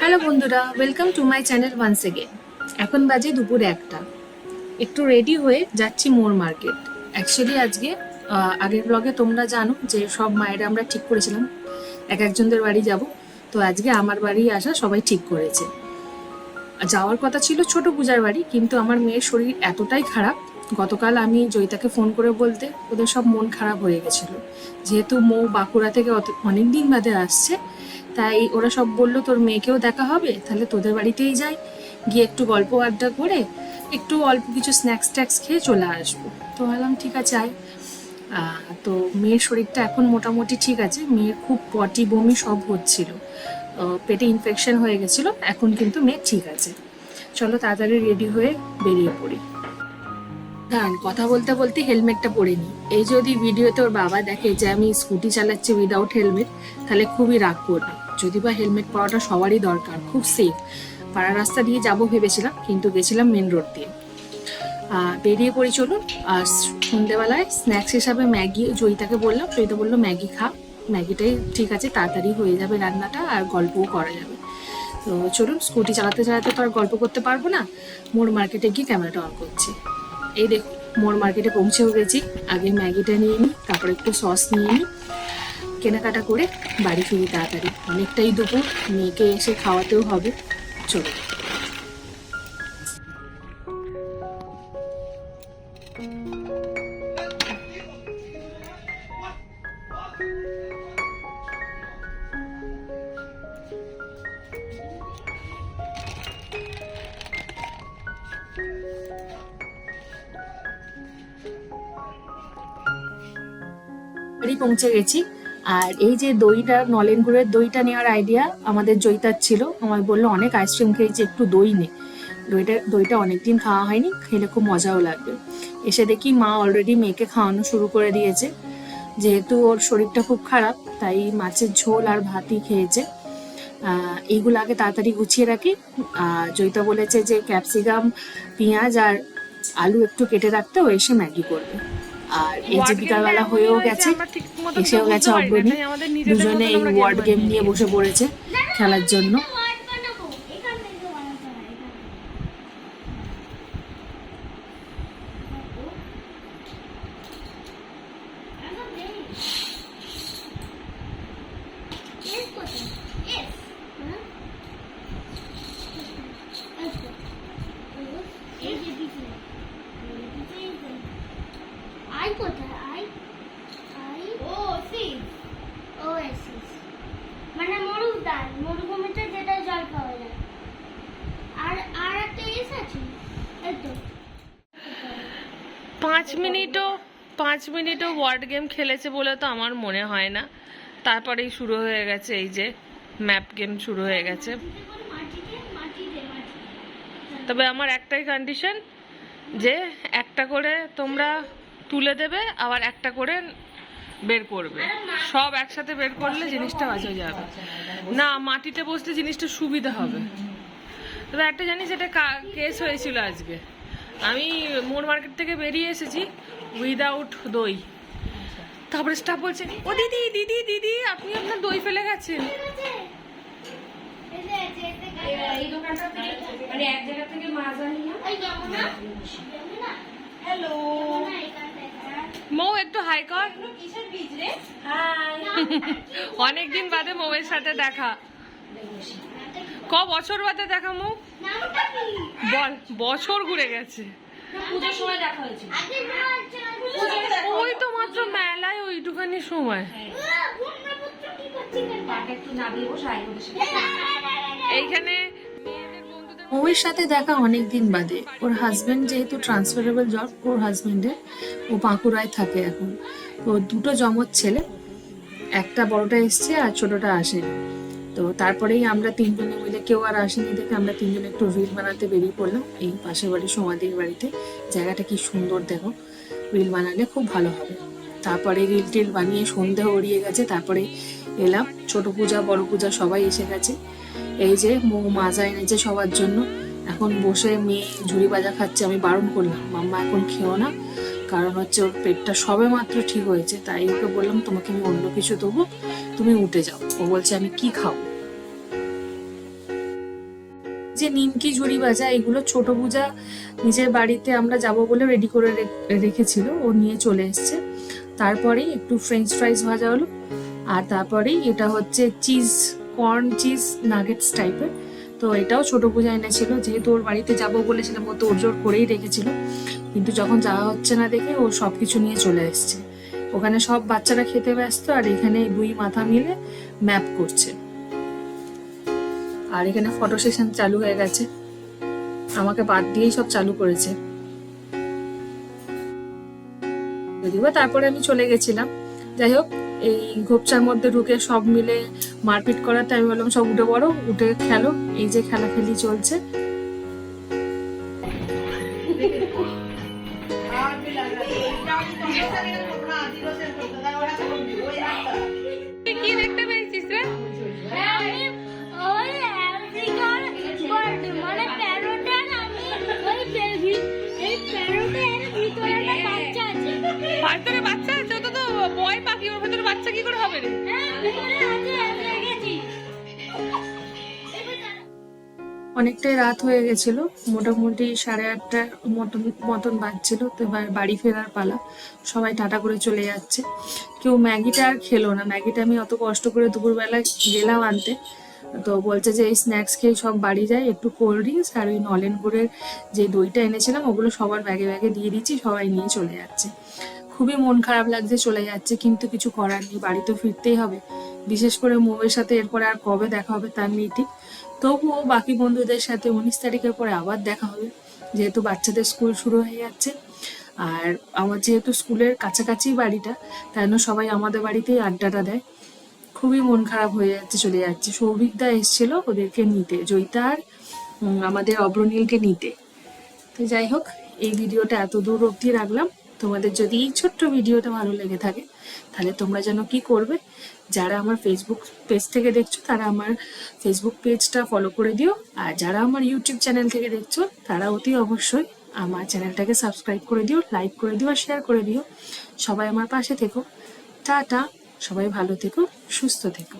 Hello বন্ধুরা welcome to my channel once again এখন বাজে দুপুর একটা। একটু রেডি হয়ে যাচ্ছি মোর মার্কেট অ্যাকচুয়ালি আজকে আগের ব্লগে তোমরা জানো যে সব মায়েরা আমরা ঠিক করেছিলাম। এক একজনদের বাড়ি যাব। তো আজকে আমার বাড়ি আসা সবাই ঠিক করেছে। যাওয়ার কথা ছিল ছোট পূজার বাড়ি, কিন্তু আমার মেয়ের শরীর এতটাই খারাপ। গতকাল আমি জয়িতাকে ফোন করে বলতে ওদের সব মন খারাপ হয়ে গেছিল। যেহেতু মৌ বাঁকুড়া থেকে অনেক দিন বাদে আসছে, তাই ওরা সব বলল, তোর মেয়েকেও দেখা হবে, তাহলে তোদের বাড়িতেই যাই। গিয়ে একটু গল্প আড্ডা করে একটু অল্প কিছু স্ন্যাক্স ট্যাক্স খেয়ে চলে আসব। তো ভাবলাম, ঠিক আছে, আয়। তো মেয়ের শরীরটা এখন মোটামুটি ঠিক আছে। মেয়ের খুব পটি বমি সব হচ্ছিল। পেটে ইনফেকশন হয়ে গেছিল, এখন কিন্তু মেয়ে ঠিক আছে। চলো তাড়াতাড়ি রেডি হয়ে বেরিয়ে পড়ি। দাঁড়ান, কথা বলতে বলতে হেলমেটটা পরে নি এই যদি ভিডিওতে ওর বাবা দেখে যে আমি স্কুটি চালাচ্ছি উইদাউট হেলমেট তাহলে খুবই রাগ করবে। যদি বা হেলমেট পরাটা সবারই দরকার, খুব সেফ পাড়া রাস্তা দিয়ে যাব ভেবেছিলাম, কিন্তু গেছিলাম মেন রোড দিয়ে। বেরিয়ে পড়ি চলুন, আর সন্ধ্যেবেলায় স্ন্যাক্স হিসাবে ম্যাগি, জয়িতাকে বললাম, জয়িতা বলল, ম্যাগি খা। ম্যাগিটাই ঠিক আছে, তাড়াতাড়ি হয়ে যাবে রান্নাটা আর গল্পও করা যাবে। তো চলুন, স্কুটি চালাতে চালাতে তো আর গল্প করতে পারব না। মোড় মার্কেটে গিয়ে ক্যামেরাটা অন করছি। এই দেখুন, মোড় মার্কেটে পৌঁছেও গেছি। আগে ম্যাগিটা নিয়ে নিই তারপর একটু সস নিয়ে নিই কেনাকাটা করে বাড়ি ফিরি তাড়াতাড়ি। অনেকটাই দুপুর, মেয়েকে এসে খাওয়াতেও হবে। চলো বাড়ি পৌঁছে গেছি। আর এই যে দইটা, নলেন গুড়ের দইটা নেওয়ার আইডিয়া আমাদের জয়িতার ছিল। আমায় বলল, অনেক আইসক্রিম খেয়েছি, একটু দই নে। দইটা দইটা অনেকদিন খাওয়া হয়নি, খেলে খুব মজাও লাগবে। এসে দেখি মা অলরেডি মেয়েকে খাওয়ানো শুরু করে দিয়েছে। যেহেতু ওর শরীরটা খুব খারাপ, তাই মাছের ঝোল আর ভাতই খেয়েছে। এইগুলো আগে তাড়াতাড়ি গুছিয়ে রাখি। জয়িতা বলেছে যে, ক্যাপসিকাম, পেঁয়াজ আর আলু একটু কেটে রাখতে ও এসে ম্যাগি করবে। আর এই যে বিকালবেলা হয়েও গেছে এসেও গেছে অগ্রণী। দুজনে এই ওয়ার্ড গেম নিয়ে বসে পড়েছে খেলার জন্য ওয়ার্ড বানাবো এখান থেকে বানাতে হয় এখান থেকে। এখন নেই। Yes কোথায়? Yes. হ্যাঁ? এই তো। এই যে পিছনে। এই পিছনে। আই কোথায় আই আই ও সি ওএসিস মানে মরুদ্যান মরুভূমিতে যেটা জল পাওয়া যায় আর আর একটা এস আছে এই তো পাঁচ মিনিটও পাঁচ মিনিটও ওয়ার্ড গেম খেলেছে বলে তো আমার মনে হয় না। তারপরেই শুরু হয়ে গেছে এই যে ম্যাপ গেম শুরু হয়ে গেছে। তবে আমার একটাই কন্ডিশন যে একটা করে তোমরা তুলে দেবে, আবার একটা করে বের করবে। সব একসাথে বের করলে জিনিসটা বাঁচা যাবে। না, মাটিতে বসতে জিনিসটা সুবিধা হবে। তবে একটা জানিস, এটা কেস হয়েছিল আজকে। আমি মোর মার্কেট থেকে বেরিয়ে এসেছি উইদাউট দই। তারপরে স্টাফ বলছে ও দিদি দিদি দিদি আপনি আপনার দই ফেলে গেছেন। মানে এক জায়গা থেকে মাছ আনিয়ে ওই যমুনা যমুনা হ্যালো মৌ একটু হাই কর। অনেকদিন বাদে মৌয়ের সাথে দেখা। ক বছর বাদে দেখা মৌ নামটা কি? বল বছর ঘুরে গেছে। ওই তো মাত্র মেলায় ওইটুখানি সময়। আই করে এইখানে মৌয়ের সাথে দেখা অনেক দিন বাদে। ওর হাজবেন্ড যেহেতু ট্রান্সফারেবল জব ওর হাজবেন্ডের ও বাঁকুড়ায় থাকে এখন। তো দুটো জমজ ছেলে একটা বড়টা এসছে আর ছোটটা আসেনি। তো তারপরেই আমরা তিনজনে মিলে, কেউ আর আসেনি দেখে আমরা তিনজনে একটু রিল বানাতে বেরিয়ে পড়লাম। এই পাশের বাড়ি সমাধির বাড়িতে। জায়গাটা কি সুন্দর দেখো রিল বানালে খুব ভালো হবে। তারপরে রিল টিল বানিয়ে সন্ধে উড়িয়ে গেছে, তারপরে এলাম। ছোট পূজা, বড় পূজা সবাই এসে গেছে। এই যে মৌ মাজা এনেছে সবার জন্য। এখন বসে মেয়ে ঝুড়ি ভাজা খাচ্ছে, আমি বারণ করলাম, মাম্মা, এখন খেও না। কারণ হচ্ছে ওর পেটটা সবে মাত্র ঠিক হয়েছে, তাই ওকে বললাম, তোমাকে আমি অন্য কিছু দেবো, তুমি উঠে যাও। ও বলছে, আমি কি খাব? যে নিমকি, ঝুড়ি ভাজা, এগুলো ছোট পূজা নিজের বাড়িতে আমরা যাব বলে রেডি করে রেখেছিল, ও নিয়ে চলে এসছে। তারপরেই একটু ফ্রেঞ্চ ফ্রাইস ভাজা হলো, আর তারপরেই এটা হচ্ছে চিজ কর্ন চিজ নাগেটস টাইপের তো এটাও ছোট পূজা এনেছিল, যেহেতু ওর বাড়িতে যাব বলেছিলাম, ও তো ওর জোর করেই রেখেছিল। কিন্তু যখন যাওয়া হচ্ছে না দেখে ও সব কিছু নিয়ে চলে এসছে। ওখানে সব বাচ্চারা খেতে ব্যস্ত আর এখানে দুই মাথা মিলে ম্যাপ করছে। আর এখানে ফটো সেশন চালু হয়ে গেছে। আমাকে বাদ দিয়েই সব চালু করেছে। যদিও তারপরে আমি চলে গেছিলাম। যাই হোক, এই গোপচার মধ্যে ঢুকে সব মিলে মারপিট করাতে আমি বললাম, সব উঠে পড়ো, উঠে খেলো। এই যে খেলা খেলাখেলি চলছে অনেকটাই রাত হয়ে গেছিল, মোটামুটি সাড়ে আটটার মতন মতন বাজছিল, তো এবার বাড়ি ফেরার পালা, সবাই টাটা করে চলে যাচ্ছে। কেউ ম্যাগিটা আর খেলো না, ম্যাগিটা আমি অত কষ্ট করে দুপুরবেলা গেলাম আনতে, তো বলছে যে এই স্ন্যাক্স খেয়ে সব বাড়ি যায়, একটু কোল্ড ড্রিঙ্কস আর ওই নলেন গুড়ের যে দইটা এনেছিলাম, ওগুলো সবার ব্যাগে ব্যাগে দিয়ে দিচ্ছি, সবাই নিয়ে চলে যাচ্ছে। খুবই মন খারাপ লাগছে চলে যাচ্ছে, কিন্তু কিছু করার নেই বাড়ি তো ফিরতেই হবে। বিশেষ করে মৌয়ের সাথে এরপরে আর কবে দেখা হবে তার নেই ঠিক। তবুও বাকি বন্ধুদের সাথে উনিশ তারিখের পরে আবার দেখা হবে, যেহেতু বাচ্চাদের স্কুল শুরু হয়ে যাচ্ছে। আর আমার যেহেতু স্কুলের কাছাকাছি বাড়িটা, তাই জন্য সবাই আমাদের বাড়িতেই আড্ডাটা দেয়। খুবই মন খারাপ হয়ে যাচ্ছে, চলে যাচ্ছে। সৌভিকদা এসেছিল ওদেরকে নিতে, জয়িতা আর আমাদের অব্রনীলকে নিতে। তো যাই হোক, এই ভিডিওটা এত দূর অবধি রাখলাম। তোমাদের যদি এই ছোট্ট ভিডিওটা ভালো লেগে থাকে, তাহলে তোমরা যেন কি করবে? যারা আমার ফেসবুক পেজ থেকে দেখছ, তারা আমার ফেসবুক পেজটা ফলো করে দিও। আর যারা আমার ইউটিউব চ্যানেল থেকে দেখছ, তারা অতি অবশ্যই আমার চ্যানেলটাকে সাবস্ক্রাইব করে দিও লাইক করে দিও, আর শেয়ার করে দিও। সবাই আমার পাশে থেকো। টাটা! সবাই ভালো থেকো, সুস্থ থেকো।